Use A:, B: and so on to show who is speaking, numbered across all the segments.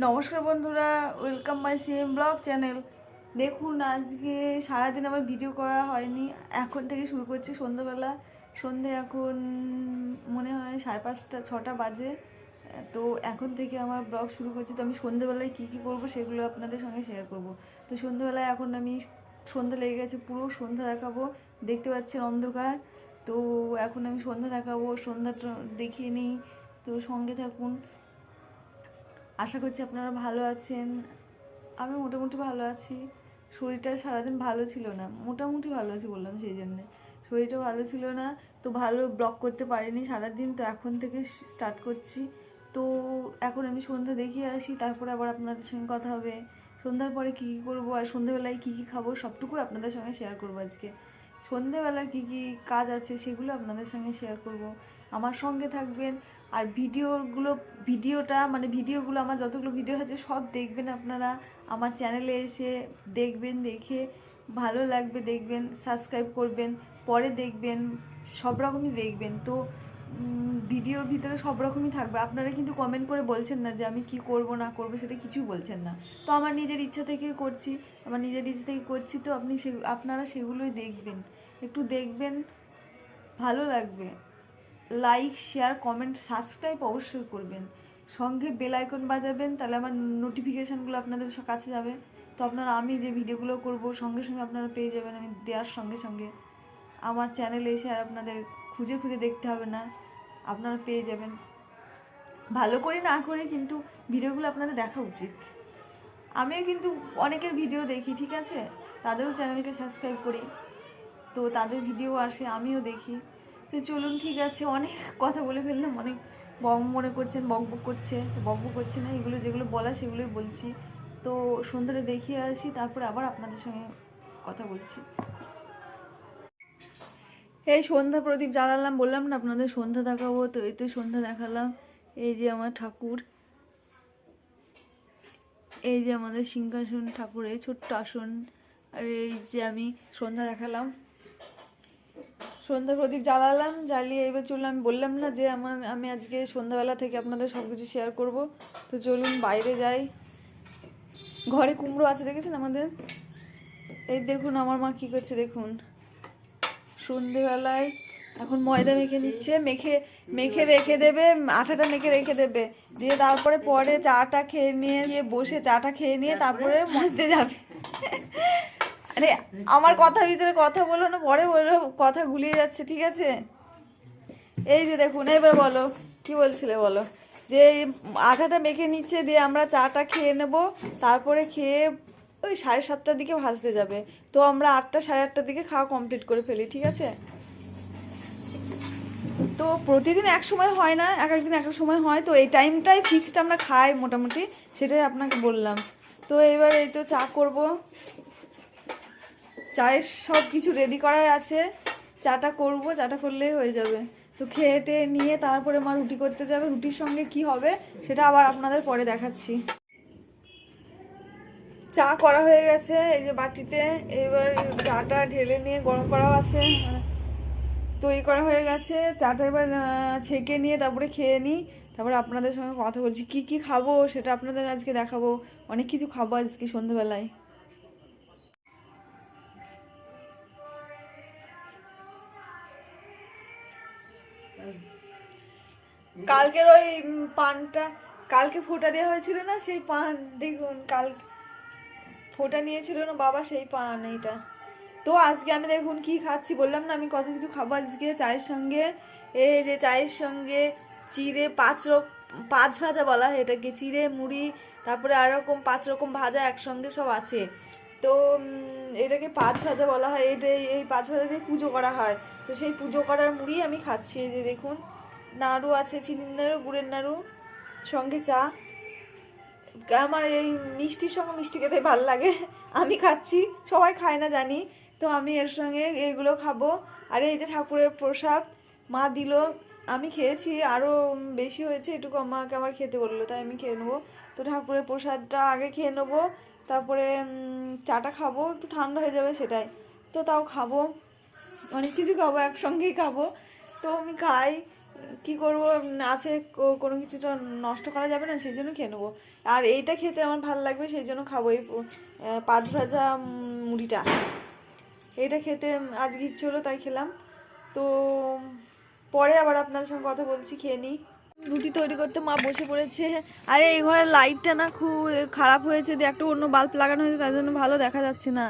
A: নমস্কার বন্ধুরা welcome my CM blog channel দেখুন, আজকে সারাদিন আমার ভিডিও করা হয়নি। এখন থেকে শুরু করছি সন্ধ্যাবেলা। সন্ধে এখন মনে হয় সাড়ে পাঁচটা, ছটা বাজে। তো এখন থেকে আমার ব্লগ শুরু করছি। তো আমি সন্ধ্যেবেলায় কী কী করব সেগুলো আপনাদের সঙ্গে শেয়ার করব। তো সন্ধ্যেবেলায় এখন আমি সন্ধ্যা লেগে গেছে, পুরো সন্ধ্যা দেখাবো। দেখতে পাচ্ছেন অন্ধকার। তো এখন আমি সন্ধ্যা দেখাবো সন্ধ্যাটা দেখিয়ে নিই। তো সঙ্গে থাকুন। আশা করছি আপনারা ভালো আছেন। আমি মোটামুটি ভালো আছি। শরীরটা সারাদিন ভালো ছিল না। মোটামুটি ভালো আছি বললাম সেই জন্যে। শরীরটা ভালো ছিল না। তো ভালো ব্লগ করতে পারিনি সারাদিন। তো এখন থেকে স্টার্ট করছি। তো এখন আমি সন্ধ্যা দেখিয়ে আসি, তারপরে আবার আপনাদের সঙ্গে কথা হবে। সন্ধ্যার পরে কী কী করব আর সন্ধ্যাবেলায় কী কী খাব সবটুকুই আপনাদের সঙ্গে শেয়ার করব আজকে। সন্ধ্যেবেলার কী কী কাজ আছে সেগুলো আপনাদের সঙ্গে শেয়ার করব। আমার সঙ্গে থাকবেন আর ভিডিওগুলো, ভিডিওটা মানে ভিডিওগুলো, আমার যতগুলো ভিডিও আছে সব দেখবেন আপনারা। আমার চ্যানেলে এসে দেখবেন, দেখে ভালো লাগবে দেখবেন সাবস্ক্রাইব করবেন, পরে দেখবেন, সব রকমই দেখবেন। তো ভিডিওর ভিতরে সব রকমই থাকবে। আপনারা কিন্তু কমেন্ট করে বলছেন না যে আমি কি করব, না করব, সেটা কিছু বলছেন না। তো আমার নিজের ইচ্ছা থেকে করছি, আমার নিজের ইচ্ছা থেকে করছি, তো আপনি সে, আপনারা সেগুলোই দেখবেন। একটু দেখবেন, ভালো লাগবে। লাইক শেয়ার কমেন্ট সাবস্ক্রাইব অবশ্যই করবেন। সঙ্গে বেল আইকন বাজাবেন, তাহলে আমার নোটিফিকেশানগুলো আপনাদের কাছে যাবে। তো আপনারা, আমি যে ভিডিওগুলো করব, সঙ্গে সঙ্গে আপনারা পেয়ে যাবেন। আমি দেওয়ার সঙ্গে সঙ্গে আমার চ্যানেলে এসে আর আপনাদের খুঁজে খুঁজে দেখতে হবে না। আপনারা পেয়ে যাবেন। ভালো করে না করে কিন্তু ভিডিওগুলো আপনাদের দেখা উচিত। আমিও কিন্তু অনেকের ভিডিও দেখি, ঠিক আছে? তাদেরও চ্যানেলকে সাবস্ক্রাইব করি। তো তাদের ভিডিও আসে, আমিও দেখি। তো চলুন, ঠিক আছে, অনেক কথা বলে ফেললাম, অনেক বক মনে করছেন, বক বক করছে, তো বক বক করছে না, এগুলো যেগুলো বলা সেগুলোই বলছি। তো সন্ধ্যাটা দেখিয়ে আসি, তারপরে আবার আপনাদের সঙ্গে কথা বলছি। এই সন্ধ্যা প্রদীপ জ্বালালাম, বললাম না আপনাদের সন্ধ্যা দেখাবো, তো এই তো সন্ধ্যা দেখালাম। এই যে আমার ঠাকুর, এই যে আমাদের সিংহাসন ঠাকুরের ছোট্ট আসন, আর এই যে আমি সন্ধ্যা দেখালাম। সন্ধ্যা প্রদীপ জ্বালালাম, জ্বালিয়ে এবার চললাম আমি বললাম না যে আমার, আমি আজকে সন্ধ্যাবেলা থেকে আপনাদের সব কিছু শেয়ার করব। তো চলুন, বাইরে যাই। ঘরে কুমড়ো আছে, দেখেছেন আমাদের? এই দেখুন, আমার মা কী করছে, দেখুন। সন্ধেবেলায় এখন ময়দা মেখে নিচ্ছে, মেখে মেখে রেখে দেবে আটাটা মেখে রেখে দেবে। দিয়ে তারপরে পরে চাটা খেয়ে নিয়ে বসে চাটা খেয়ে নিয়ে তারপরে মজতে যাবে। আরে, আমার কথার ভিতরে কথা বলো না, পরে বলো কথা গুলিয়ে যাচ্ছে, ঠিক আছে? এই যে দেখুন, এবার বলো, কি বলছিলে বলো? যে আটাটা মেখে নিচ্ছে, দিয়ে আমরা চাটা খেয়ে নেব, তারপরে খেয়ে ওই সাড়ে সাতটার দিকে ভাজতে যাবে। তো আমরা আটটা, সাড়ে আটটার দিকে খাওয়া কমপ্লিট করে ফেলি, ঠিক আছে? তো প্রতিদিন এক সময় হয় না, এক একদিন এক এক সময় হয়, তো এই টাইমটাই ফিক্সড আমরা খাই মোটামুটি, সেটাই আপনাকে বললাম। তো এবার এই তো চা করব। চায়ের সব কিছু রেডি করাই আছে। চাটা করব, চাটা করলেই হয়ে যাবে। তো খেয়ে টেয়ে নিয়ে তারপরে মা রুটি করতে যাবে। রুটির সঙ্গে কি হবে সেটা আবার আপনাদের পরে দেখাচ্ছি। চা করা হয়ে গেছে, এই যে বাটিতে। এবার চাটা ঢেলে নিয়ে গরম করাও আছে। মানে তৈরি করা হয়ে গেছে। চাটা এবার ছেঁকে নিয়ে তারপরে খেয়ে নিই। তারপরে আপনাদের সঙ্গে কথা বলছি, কি কি খাব সেটা আপনাদের আজকে দেখাবো। অনেক কিছু খাব আজকে সন্ধ্যেবেলায়। কালকের ওই পানটা, কালকে ফোঁটা দেওয়া হয়েছিল না, সেই পান, দেখুন, কাল ফোঁটা নিয়েছিল না বাবা, সেই পান এইটা। তো আজকে আমি দেখুন কি খাচ্ছি, বললাম না আমি কত কিছু খাব আজকে, চায়ের সঙ্গে, এই যে চায়ের সঙ্গে চিড়ে পাঁচ রকম পাঁচ ভাজা বলা হয় এটাকে, চিড়ে, মুড়ি, তারপরে আর রকম পাঁচ রকম ভাজা একসঙ্গে সব আছে। তো এটাকে পাঁচ ভাজা বলা হয়, এটা এই পাঁচ ভাজা দিয়ে পুজো করা হয়। তো সেই পুজো করার মুড়ি আমি খাচ্ছি, এই যে দেখুন। নাড়ু আছে, চিনির নাড়ু, গুড়ের নাড়ু, সঙ্গে চা। আমার এই মিষ্টির সঙ্গে মিষ্টি খেতে ভালো লাগে। আমি খাচ্ছি, সবাই খায় না জানি। তো আমি এর সঙ্গে এইগুলো খাব। আর এই যে ঠাকুরের প্রসাদ, মা দিল। আমি খেয়েছি আরও বেশি হয়েছে, এটুকু আমাকে আমার খেতে বলল, তাই আমি খেয়ে নেব। তো ঠাকুরের প্রসাদটা আগে খেয়ে নেব, তারপরে চাটা খাব, একটু ঠান্ডা হয়ে যাবে সেটাই। তো তাও খাব, অনেক কিছু খাব, একসঙ্গেই খাব। তো আমি খাই কি করব? আছে কোনো কিছুটা নষ্ট করা যাবে না, সেই জন্য খেয়ে নেব। আর এইটা খেতে আমার ভালো লাগবে, সেই জন্য খাব এই পাঁচ ভাজা মুড়িটা। এইটা খেতে আজকে ইচ্ছে হলো তাই খেলাম। তো পরে আবার আপনার সঙ্গে কথা বলছি, খেয়ে নিই। রুটি তৈরি করতে মা বসে পড়েছে। আরে, এই ঘরের লাইটটা না খুব খারাপ হয়েছে দিয়ে একটা অন্য বাল্ব লাগানো হয়েছে, তার জন্য ভালো দেখা যাচ্ছে না।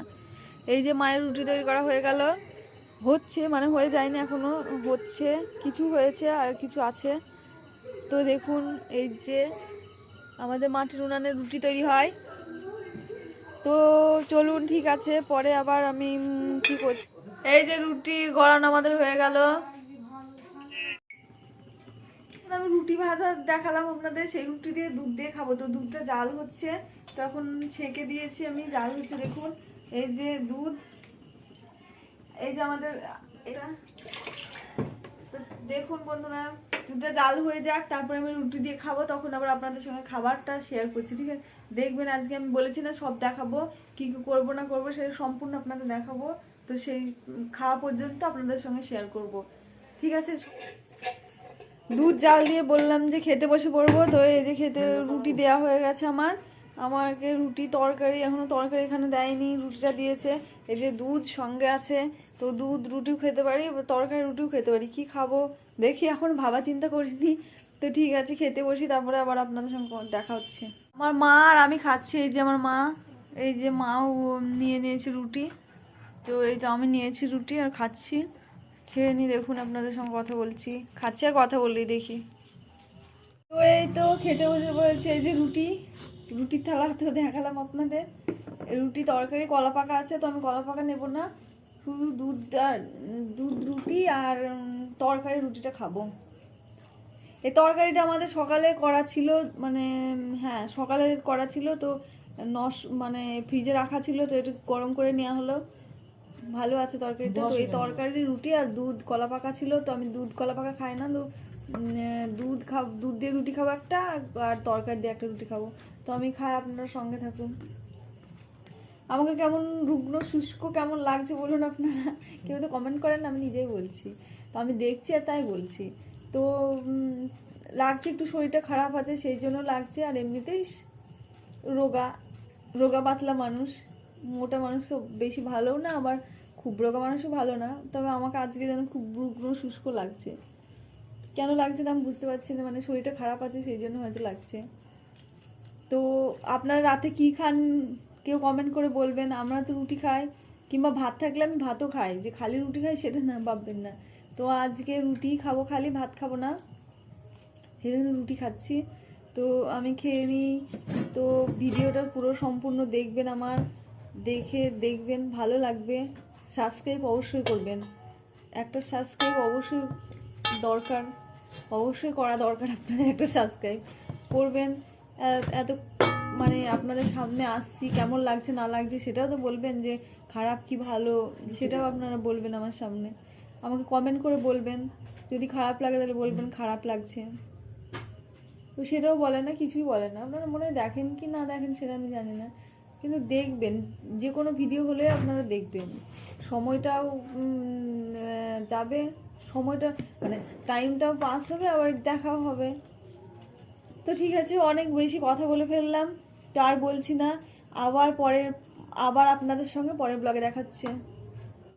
A: এই যে মায়ের রুটি তৈরি করা হয়ে গেল। হচ্ছে মানে হয়ে যায়নি এখনও, হচ্ছে, কিছু হয়েছে আর কিছু আছে। তো দেখুন, এই যে আমাদের মাটির উনানে রুটি তৈরি হয়। তো চলুন, ঠিক আছে, পরে আবার আমি কি করছি? এই যে রুটি গড়ানো আমাদের হয়ে গেল। আমি রুটি ভাজা দেখালাম আপনাদের, সেই রুটি দিয়ে দুধ দিয়ে খাব। তো দুধটা জাল হচ্ছে, তখন ছেঁকে দিয়েছি আমি, জাল হচ্ছে দেখুন, এই যে দুধ। এই যে আমাদের, এটা দেখুন বন্ধুরা, দুধটা জাল হয়ে যাক, তারপরে আমি রুটি দিয়ে খাব, তখন আবার আপনাদের সঙ্গে খাবারটা শেয়ার করছি, ঠিক আছে? দেখবেন আজকে আমি বলেছি না, সব দেখাবো, কি কি করব না করব, সেটা সম্পূর্ণ আপনাদের দেখাবো, তো সেই খাওয়া পর্যন্ত আপনাদের সঙ্গে শেয়ার করব, ঠিক আছে? দুধ জাল দিয়ে বললাম যে খেতে বসে পড়ব, তো এই যে খেতে রুটি দেওয়া হয়ে গেছে আমার, আমাকে রুটি তরকারি, এখনও তরকারি এখানে দেয়নি, রুটিটা দিয়েছে, এই যে দুধ সঙ্গে আছে তো দুধ রুটিও খেতে পারি তরকারি রুটিও খেতে পারি। কি খাব? দেখি, এখন ভাবা চিন্তা করিনি। তো ঠিক আছে, খেতে বসি, তারপরে আবার আপনাদের সঙ্গে দেখা হচ্ছে। আমার মা আর আমি খাচ্ছি, এই যে আমার মা, এই যে মাও নিয়ে নিয়েছে রুটি। তো এই তো আমি নিয়েছি রুটি আর খাচ্ছি। খেয়ে নি দেখুন আপনাদের সঙ্গে কথা বলছি। খাচ্ছি আর কথা বললেই দেখি। তো এই তো খেতে বসে পড়েছে, এই যে রুটি। রুটির থালা তো দেখালাম আপনাদের। রুটি তরকারি কলা পাকা আছে, তো আমি কলা পাকা নেব না। শুধু দুধ দুধ রুটি আর তরকারি রুটিটা খাব। এই তরকারিটা আমাদের সকালে করা ছিল মানে হ্যাঁ সকালে করা ছিল তো নস মানে ফ্রিজে রাখা ছিল তো একটু গরম করে নেওয়া হলো। ভালো আছে তরকারিটা তো এই তরকারি রুটি আর দুধ কলা পাকা ছিল তো আমি দুধ কলা পাকা খাই না তো দুধ খাব দুধ দিয়ে রুটি খাব একটা আর তরকারি দিয়ে একটা রুটি খাব। তো আমি খাই আপনারা সঙ্গে থাকুন। আমাকে কেমন রুগ্ন, শুষ্ক কেমন লাগছে বলুন আপনারা। কেউ তো কমেন্ট করেন আমি নিজেই বলছি। তো আমি দেখছি আর তাই বলছি। তো লাগছে একটু শরীরটা খারাপ আছে, সেই জন্য লাগছে। আর এমনিতেই রোগা রোগা পাতলা মানুষ। মোটা মানুষ তো বেশি ভালোও না, আবার খুব রোগা মানুষও ভালো না। তবে আমাকে আজকে যেন খুব রুগ্ন, শুষ্ক লাগছে। কেন লাগছে তা আমি বুঝতে পারছি না মানে শরীরটা খারাপ আছে, সেই জন্য হয়তো লাগছে। তো আপনারা রাতে কি খান? কেউ কমেন্ট করে বলবেন, আমরা তো রুটি খাই, কিংবা ভাত থাকলে আমি ভাতও খাই, যে খালি রুটি খাই সেটা না, ভাববেন না। তো আজকে রুটি খাব, খালি ভাত খাব না। সেজন্য রুটি খাচ্ছি। তো আমি খেয়ে নিই। তো ভিডিওটা পুরো সম্পূর্ণ দেখবেন আমার। দেখে দেখবেন, ভালো লাগবে। সাবস্ক্রাইব অবশ্যই করবেন। একটা সাবস্ক্রাইব অবশ্যই দরকার। অবশ্যই করা দরকার আপনাদের একটা সাবস্ক্রাইব। করবেন। এত মানে আপনাদের সামনে আসছি, কেমন লাগছে, না লাগছে, সেটাও তো বলবেন যে খারাপ কি ভালো, সেটাও আপনারা বলবেন আমার সামনে। আমাকে কমেন্ট করে বলবেন, যদি খারাপ লাগে তাহলে বলবেন খারাপ লাগছে। তো সেটাও বলে না, কিছুই বলে না। আপনারা মনে দেখেন কি না দেখেন সেটা আমি জানি না। কিন্তু দেখবেন, যে কোনো ভিডিও হলে আপনারা দেখবেন। সময়টাও যাবে, সময়টা মানে টাইমটাও পাস হবে, আবার দেখাও হবে। তো ঠিক আছে, অনেক বেশি কথা বলে ফেললাম। তো আর বলছি না আবার পরের আবার আপনাদের সঙ্গে পরের ব্লগে দেখাচ্ছে।